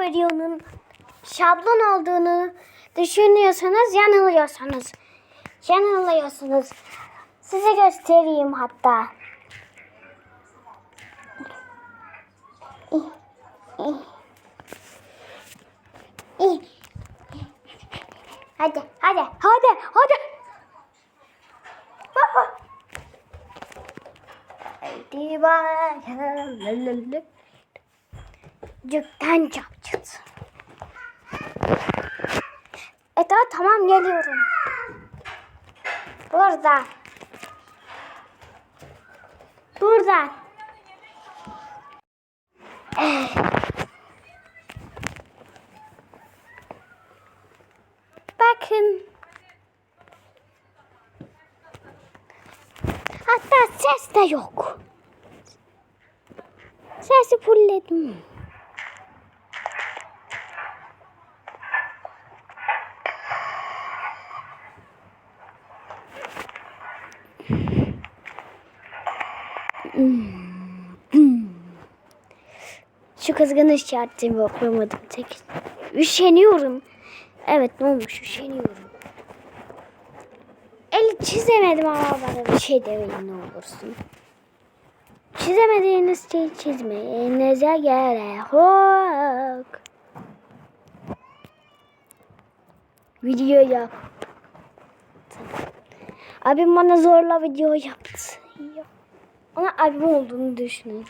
videonun şablon olduğunu düşünüyorsanız yanılıyorsunuz. Yanılıyorsunuz. Size göstereyim hatta. Hadi, hadi, hadi, hadi. Hadi bakalım. Cükten çapçıt. Eda tamam geliyorum. Burada. Burada. Bakın. Hatta ses de yok. Sesi fullledim. Şu kızgın işaretimi okuyamadım tek. Üşeniyorum. Evet ne olmuş üşeniyorum. El çizemedim ama bana bir şey demeyin ne olursun. Çizemediğiniz şeyi çizmeyinize gerek yok. Video yap. Abim bana zorla video yaptı. Ona abim olduğunu düşünün.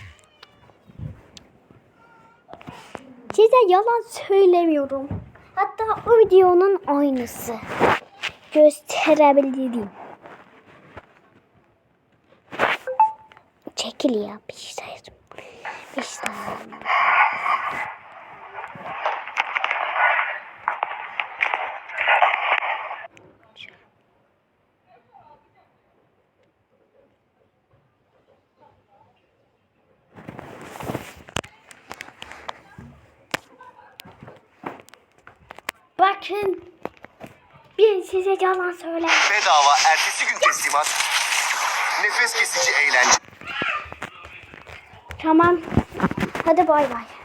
Size yalan söylemiyorum. Hatta o videonun aynısı. Gösterebilirim. Çekil ya bir şey. Bir şey. Bakın. Ben size yalan söylemem. Bedava ertesi gün teslimat. Nefes kesici eğlence. Tamam. Hadi bay bay.